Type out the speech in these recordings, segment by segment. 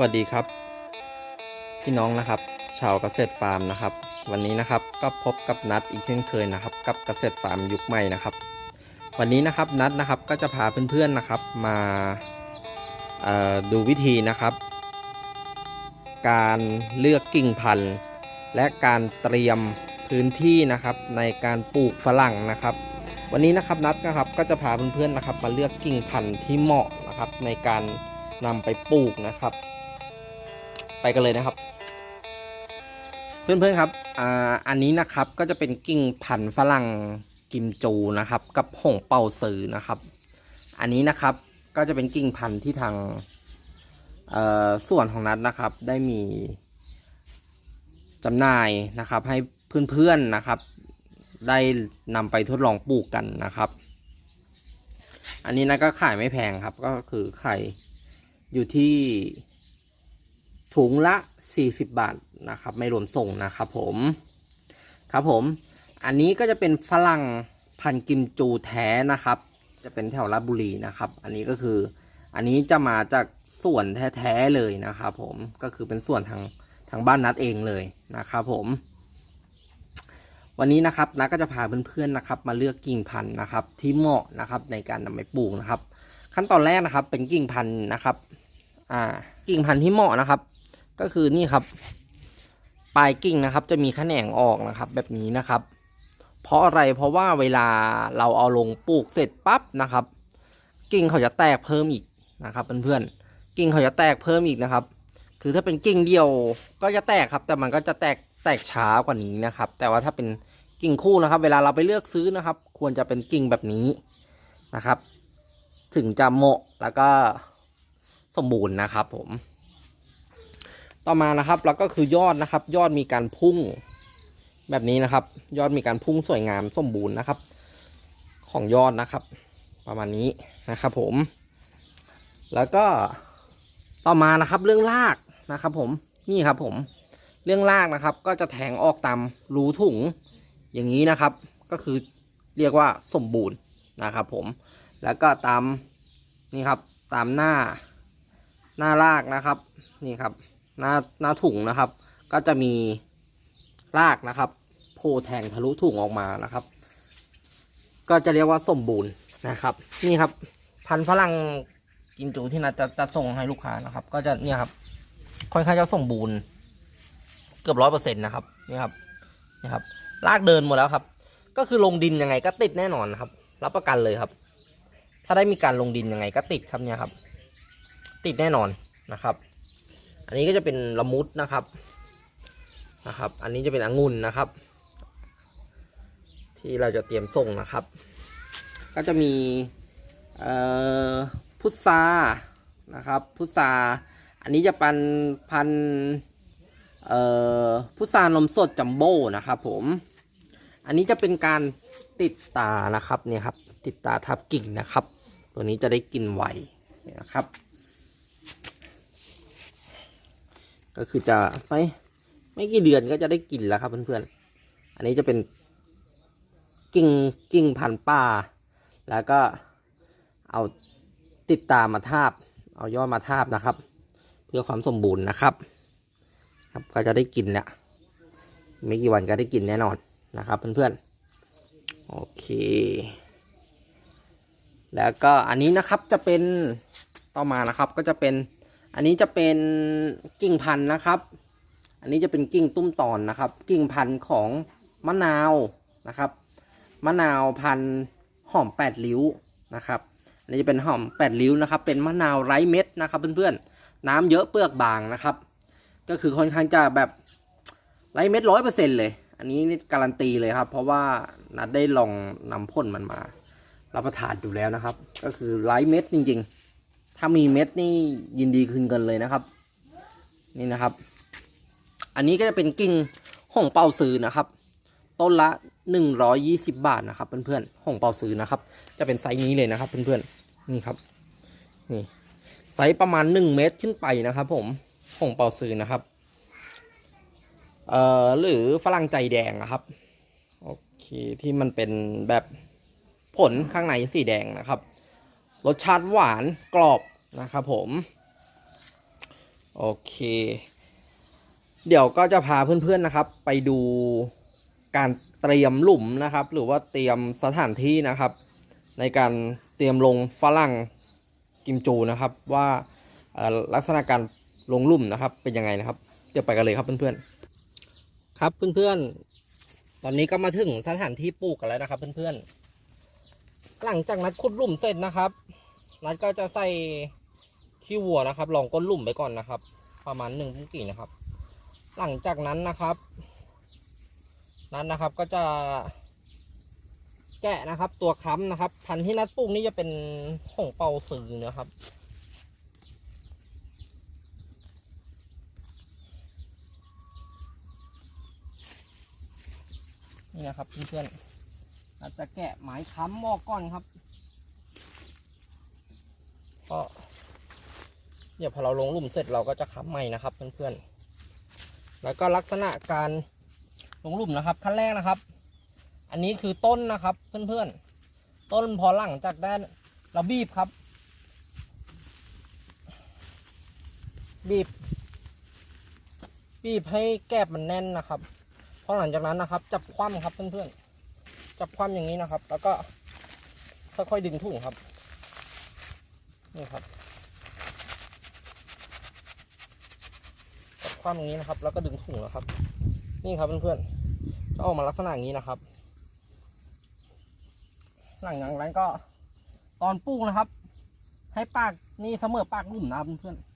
วัสดีครับ พี่น้องนะครับ ชาวเกษตรฟาร์มนะครับ วันนี้นะครับก็พบกับนัดอีกเช่นเคยนะครับ กับเกษตรฟาร์มยุคใหม่นะครับ วันนี้นะครับนัดนะครับก็จะพาเพื่อนๆนะครับมาดูวิธีนะครับ การเลือกกิ่งพันธุ์ และการเตรียมพื้นที่นะครับในการปลูกฝรั่งนะครับ วันนี้นะครับนัดนะครับก็จะพาเพื่อนๆนะครับ มาเลือกกิ่งพันธุ์ที่เหมาะนะครับในการนำไปปลูกนะครับ ไปกันเลยนะครับ เพื่อนๆครับอ่าอันนี้นะครับก็จะเป็นกิ่งพันฝรั่งกิมจูนะครับ กับหงเป่าซือนะครับ อันนี้นะครับก็จะเป็นกิ่งพันธุ์ที่ทางเอ่อส่วนของนัดนะครับ ได้มีจำหน่ายนะครับ ให้เพื่อนๆนะครับ ได้นำไปทดลองปลูกกันนะครับ อันนี้นะก็ขายไม่แพงครับ ก็คือขายอยู่ที่ ถุงละ 40 บาทนะครับ ไม่รวมส่งนะครับผม ครับผม อันนี้ก็จะเป็นฝรั่งพันกิมจูแท้นะครับ จะเป็นแถวราบุรีนะครับ อันนี้ก็คือ อันนี้จะมาจากส่วนแท้ๆเลยนะครับผม ก็คือเป็นส่วนทางทางบ้านนัดเองเลยนะครับผม วันนี้นะครับนัดก็จะพาเพื่อนๆนะครับ มาเลือกกิ่งพันธุ์นะครับ ที่เหมาะนะครับในการนำไปปลูกนะครับ ขั้นตอนแรกนะครับ เป็นกิ่งพันธุ์นะครับ อ่า กิ่งพันธุ์ที่เหมาะนะครับ ก็คือนี่ครับ ปลายกิ่งนะครับ จะมีแขนงออกนะครับ แบบนี้นะครับ เพราะอะไรเพราะว่าเวลาเราเอาลงปลูกเสร็จปั๊บนะครับ กิ่งเขาจะแตกเพิ่มอีกนะครับเพื่อนๆกิ่งเขาจะแตกเพิ่มอีกนะครับ คือถ้าเป็นกิ่งเดียวก็จะแตกครับ แต่มันก็จะแตกแตกช้ากว่านี้นะครับ แต่ว่าถ้าเป็นกิ่งคู่นะครับ เวลาเราไปเลือกซื้อนะครับ ควรจะเป็นกิ่งแบบนี้นะครับ ถึงจะเหมาะแล้วก็สมบูรณ์นะครับผม ต่อมานะครับแล้วก็คือยอดนะครับ ยอดมีการพุ่งแบบนี้นะครับ ยอดมีการพุ่งสวยงามสมบูรณ์นะครับ ของยอดนะครับ ประมาณนี้นะครับผม แล้วก็ต่อมานะครับเรื่องรากนะครับ ผมนี่ครับผมเรื่องรากนะครับ ก็จะแทงออกตามรูถุงอย่างนี้นะครับ ก็คือเรียกว่าสมบูรณ์นะครับ ผมแล้วก็ตามนี่ครับตามหน้าหน้ารากนะครับ นี่ครับ หน้าหน้าถุงนะครับ ก็จะมีรากนะครับโผล่แทงทะลุถุงออกมานะครับ ก็จะเรียกว่าสมบูรณ์นะครับ นี่ครับ พันธุ์ฝรั่งกินจูที่นัดจะจะส่งให้ลูกค้านะครับ ก็จะเนี่ยครับค่อนข้างจะสมบูรณ์ เกือบร้อยเปอร์เซ็นต์นะครับนี่ครับนี่ครับรากเดินหมดแล้วครับ ก็คือลงดินยังไงก็ติดแน่นอนนครับ รับประกันเลยครับ ถ้าได้มีการลงดินยังไงก็ติดครับเนี่ยครับ ติดแน่นอนนะครับ อันนี้ก็จะเป็นละมุดนะครับนะครับ อันนี้จะเป็นองุ่นนะครับ ที่เราจะเตรียมส่งนะครับ ก็จะมีพุทรานะครับพุทราอันนี้จะเป็นพันพุทรานมสดจัมโบ้นะครับผม อันนี้จะเป็นการติดตานะครับเนี่ยครับ ติดตาทับกิ่งนะครับ ตัวนี้จะได้กินไวนะครับ ก็คือจะไม่ไม่กี่เดือนก็จะได้กินแล้วครับเพื่อนๆ อันนี้จะเป็นกิ่งกิ่งพันป่า แล้วก็เอาติดตามมาทาบ เอายอดมาทาบนะครับ เพื่อความสมบูรณ์นะครับ ครับก็จะได้กินเนี่ยไม่กี่วันก็ได้กินแน่นอนนะครับ เพื่อนๆ โอเค แล้วก็อันนี้นะครับจะเป็นต่อมานะครับก็จะเป็น อันนี้จะเป็นกิ่งพันธุ์นะครับ อันนี้จะเป็นกิ่งตุ้มตอนนะครับ กิ่งพันธุ์ของมะนาวนะครับ มะนาวพันธุ์หอมแปดริ้วนะครับอันนี้จะเป็นหอมแปดริ้วนะครับ เป็นมะนาวไร้เม็ดนะครับเพื่อนๆ น้ำเยอะเปลือกบางนะครับ ก็คือค่อนข้างจะแบบไร้เม็ดร้อยเปอร์เซ็นเลย อันนี้นี่การันตีเลยครับ เพราะว่านัดได้ลองนำพ่นมันมา รับประทานอยู่แล้วนะครับ ก็คือไร้เม็ดจริง ๆ ถ้ามีเม็ดนี่ยินดีคืนเงินเลยนะครับ นี่นะครับ อันนี้ก็จะเป็นกิ่งห่งเป่าซื้อนะครับ ต้นละหนึ่งร้อยยี่สิบาทนะครับ เพื่อนๆห่งเป่าซื้อนะครับ จะเป็นไซส์นี้เลยนะครับ เพื่อนๆนี่ครับนี่ไซส์ประมาณหนึ่งเมตรขึ้นไปนะครับ ผมห่งเป่าซื้อนะครับเอ่อหรือฝรั่งใจแดงนะครับโอเคที่มันเป็นแบบผลข้างในสีแดงนะครับ รสชาติหวานกรอบ นะครับผม โอเค เดี๋ยวก็จะพาเพื่อนๆนะครับ ไปดูการเตรียมหลุมนะครับ หรือว่าเตรียมสถานที่นะครับ ในการเตรียมลงฝรั่งกิมจูนะครับ ว่าลักษณะการลงหลุมนะครับ เป็นยังไงนะครับเดี๋ยวไปกันเลยครับเพื่อนๆครับเพื่อนๆ ตอนนี้ก็มาถึงสถานที่ปลูกกันแล้วนะครับ เพื่อนๆหลังจากนัดขุดหลุมเสร็จนะครับ นัดก็จะใส่ ขี้วัวนะครับ ลองก้นลุ่มไปก่อนนะครับ ประมาณหนึ่งถึงกี่นะครับ หลังจากนั้นนะครับ นั้นนะครับก็จะแกะนะครับ ตัวค้ำนะครับ พันธุ์ที่นัดปลูกนี่จะเป็นห่งเปาสื่อนะครับนี่นะครับเพื่อนๆเราจจะแกะไม้ค้ำออกก่อนครับ ก็ เดี๋ยวพอเราลงลุ่มเสร็จเราก็จะค้ำใหม่นะครับเพื่อนๆ แล้วก็ลักษณะการลงลุ่มนะครับขั้นแรกนะครับ อันนี้คือต้นนะครับเพื่อนๆ ต้นพอหลังจากด้านเราบีบครับ บีบ บีบให้แกบมันแน่นนะครับพอหลังจากนั้นนะครับ จับคว่ำครับเพื่อนๆ จับคว่ำอย่างนี้นะครับ แล้วก็ค่อยๆดึงถุงครับนี่ครับ จับ คว่ำอย่างนี้นะครับ แล้วก็ดึงถุงแล้วครับ นี่ครับเพื่อนๆจะออกมาลักษณะอย่างนี้นะครับ หลังจากนั้นก็ตอนปลูกนะครับ ให้ปากนี่เสมอปากลุ่มนะครับเพื่อนๆ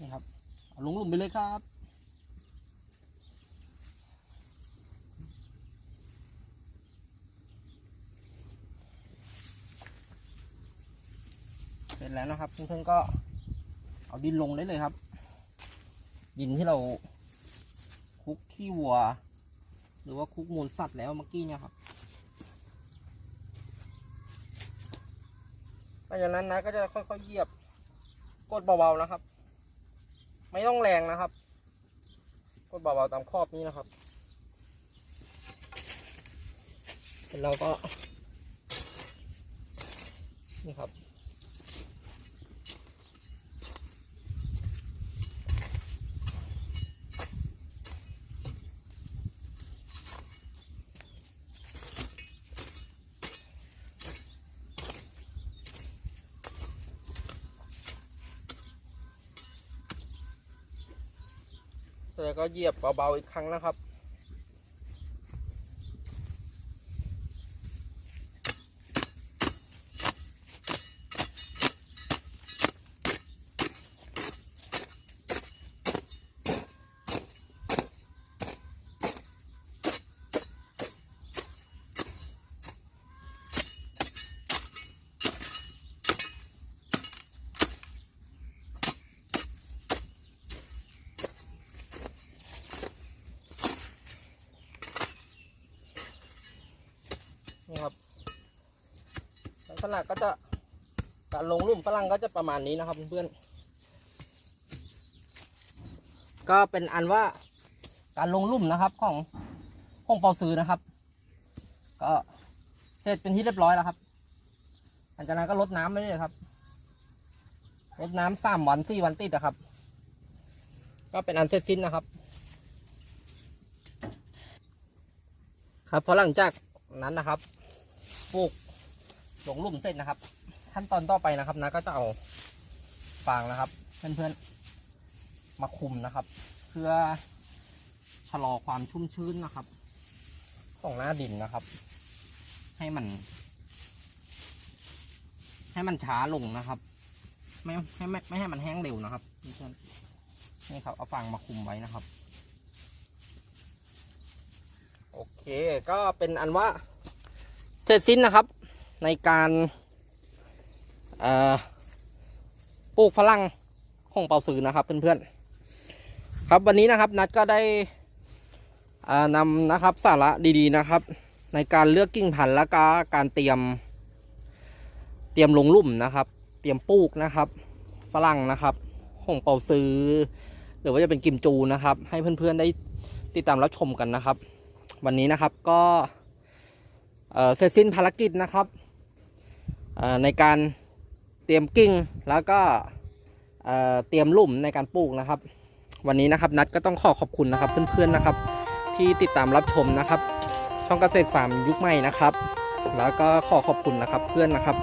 นี่ครับลงหลุมไปเลยครับ ร็จแล้วนะครับเพื่อนๆก็เอาดินลงได้เลยครับ ดินที่เราคลุกขี้วัว หรือว่าคลุกมูลสัตว์แล้วเมื่อกี้เนี่ยครับหลังจากนั้นนะก็จะค่อยๆเหยียบกดเบาๆนะครับ ไม่ต้องแรงนะครับ กดเบาๆตามขอบนี้นะครับเสร็จแล้วก็นี่ครับ แล้วก็เหยียบเบาๆอีกครั้งนะครับ ลักษณะก็จะการลงลุ่มฝรั่งก็จะประมาณนี้นะครับเพื่อนๆก็เป็นอันว่าการลงลุ่มนะครับของห้องเปาซื้อนะครับ ก็เสร็จเป็นที่เรียบร้อยแล้วครับหลังจากนั้นก็ลดน้ำไปเลยครับลดน้ำสามวันสี่วันติดนะครับ ก็เป็นอันเสร็จสิ้นนะครับ ครับพอหลังจากนั้นนะครับปลูก ลงลุ่มเสร็จนะครับ ขั้นตอนต่อไปนะครับนะก็จะเอาฟางนะครับ เพื่อนๆมาคุมนะครับ เพื่อชะลอความชุ่มชื้นนะครับของหน้าดินนะครับ ให้มัน ให้มันช้าลงนะครับ ไม่ให้ไม่ไม่ให้มันแห้งเร็วนะครับเพื่อนๆนี่ครับเอาฟางมาคุมไว้นะครับ โอเคก็เป็นอันว่าเสร็จสิ้นนะครับ ในการปลูกฝรั่งของเปาซือนะครับเพื่อนๆครับวันนี้นะครับนัดก็ได้อ่านำนะครับสาระดีๆนะครับ ในการเลือกกิ่งพันธุ์และก็การเตรียม เตรียมลงลุ่มนะครับ เตรียมปลูกนะครับฝรั่งนะครับของเปาซือหรือว่าจะเป็นกิมจูนะครับ ให้เพื่อนๆได้ติดตามรับชมกันนะครับ วันนี้นะครับก็เสร็จสิ้นภารกิจนะครับ ในการเตรียมกิ่งแล้วก็เตรียมลุมในการปลูกนะครับ วันนี้นะครับนัดก็ต้องขอขอบคุณนะครับเพื่อนๆนะครับ ที่ติดตามรับชมนะครับ ช่องเกษตรฟาร์มยุคใหม่นะครับ แล้วก็ขอขอบคุณนะครับเพื่อนนะครับ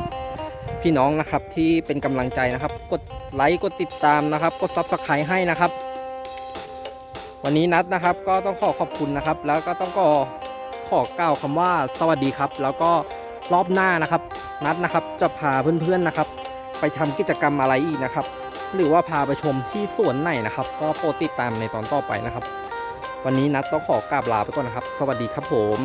พี่น้องนะครับที่เป็นกำลังใจนะครับ กดไลค์กดติดตามนะครับ กดซับสไครต์ให้นะครับ วันนี้นัดนะครับก็ต้องขอขอบคุณนะครับ แล้วก็ต้องขอขอกล่าวคำว่าสวัสดีครับ แล้วก็รอบหน้านะครับ นัดนะครับจะพาเพื่อนๆนะครับ ไปทำกิจกรรมอะไรอีกนะครับ หรือว่าพาไปชมที่สวนไหนนะครับ ก็โปรดติดตามในตอนต่อไปนะครับ วันนี้นัดต้องขอกราบลาไปก่อนนะครับ สวัสดีครับผม